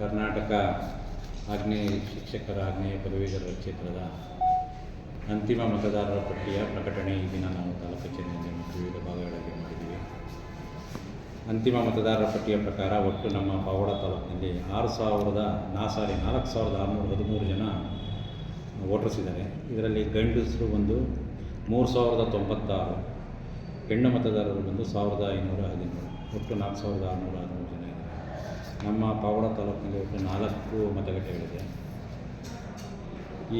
ಕರ್ನಾಟಕ ಆಗ್ನೇಯ ಶಿಕ್ಷಕರ ಆಗ್ನೇಯ ಪದವೀಧರರ ಕ್ಷೇತ್ರದ ಅಂತಿಮ ಮತದಾರರ ಪಟ್ಟಿಯ ಪ್ರಕಟಣೆ ಈ ದಿನ ನಾವು ತಾಲೂಕು ಕಚೇರಿಯಲ್ಲಿ ಮತ್ತು ವಿವಿಧ ಭಾಗಗಳಲ್ಲಿ ಮಾಡಿದ್ದೀವಿ. ಅಂತಿಮ ಮತದಾರರ ಪಟ್ಟಿಯ ಪ್ರಕಾರ ಒಟ್ಟು ನಮ್ಮ ಪಾವಡ ತಾಲೂಕಿನಲ್ಲಿ ಆರು ಸಾವಿರದ ನಾ ಸಾರಿ ನಾಲ್ಕು ಸಾವಿರದ ಆರುನೂರ ಹದಿಮೂರು ಜನ ವೋಟರ್ಸ್ ಇದ್ದಾರೆ. ಇದರಲ್ಲಿ ಗಂಡಸರು ಬಂದು ಮೂರು ಸಾವಿರದ ತೊಂಬತ್ತಾರು, ಹೆಣ್ಣು ಮತದಾರರು ಬಂದು ಸಾವಿರದ ಐನೂರ ಹದಿಮೂರು, ಒಟ್ಟು ನಾಲ್ಕು ಸಾವಿರದ ಆರುನೂರ ಹದಿಮೂರು ಜನ ನಮ್ಮ ಪಾವಡ ತಾಲೂಕಿನಲ್ಲಿ ಒಟ್ಟು ನಾಲ್ಕು ಮತಗಟ್ಟೆಗಳಿದೆ.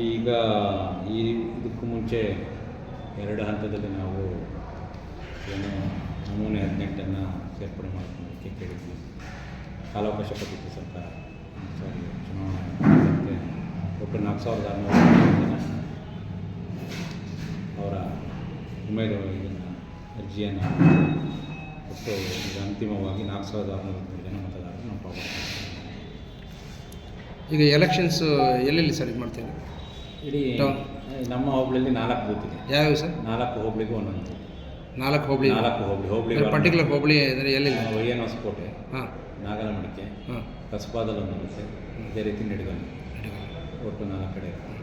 ಈಗ ಈ ಇದಕ್ಕೂ ಮುಂಚೆ ಎರಡು ಹಂತದಲ್ಲಿ ನಾವು ಏನು ನಮೂನೆ ಹದಿನೆಂಟನ್ನು ಸೇರ್ಪಡೆ ಮಾಡ್ಕೊಳ್ಳೋದಕ್ಕೆ ಕೇಳಿದ್ವಿ. ಕಾಲಾವಕಾಶ ಕೊಟ್ಟಿತ್ತು ಸರ್ಕಾರ. ಸಾರಿ, ಚುನಾವಣೆ ಒಟ್ಟು ನಾಲ್ಕು ಸಾವಿರದ ಆರುನೂರ ಜನ ಅವರ ಉಮೇದುವಾರ ಇದನ್ನು ಅರ್ಜಿಯನ್ನು ಒಟ್ಟು ಈಗ ಅಂತಿಮವಾಗಿ ನಾಲ್ಕು ಸಾವಿರದ ಆರುನೂರ ಜನ ಮತದಾರರು ನಾವು ಪಾಪ ಈಗ ಎಲೆಕ್ಷನ್ಸ್ ಎಲ್ಲೆಲ್ಲಿ ಸರ್ ಇದು ಮಾಡ್ತೀವಿ ಇಡೀ. ನಮ್ಮ ಹೋಬಳಿಯಲ್ಲಿ ನಾಲ್ಕು ಬೂತ್ ಇದೆ. ಯಾವ್ಯಾವ ಸರ್? ನಾಲ್ಕು ಹೋಬಳಿಗೂ ಒಂದೊಂದು. ನಾಲ್ಕು ಹೋಬಳಿ. ನಾಲ್ಕು ಹೋಬಳಿ. ಹೋಬಳಿ ಪರ್ಟಿಕ್ಯುಲರ್ ಹೋಬಳಿ ಅಂದರೆ ಎಲ್ಲಿ ಏನು ಹೊಸಕೋಟೆ ಹಾಂ. ನಾಗಲಮಡಿಕೆ ಹಾಂ. ಕಸಬಾದಲ್ಲಿ ಒಂದು ಇದೆ. ಅದೇ ರೀತಿ ನಿಡಗಲ್ಲಿ. ಒಟ್ಟು ನಾಲ್ಕು ಕಡೆ ಇರುತ್ತೆ.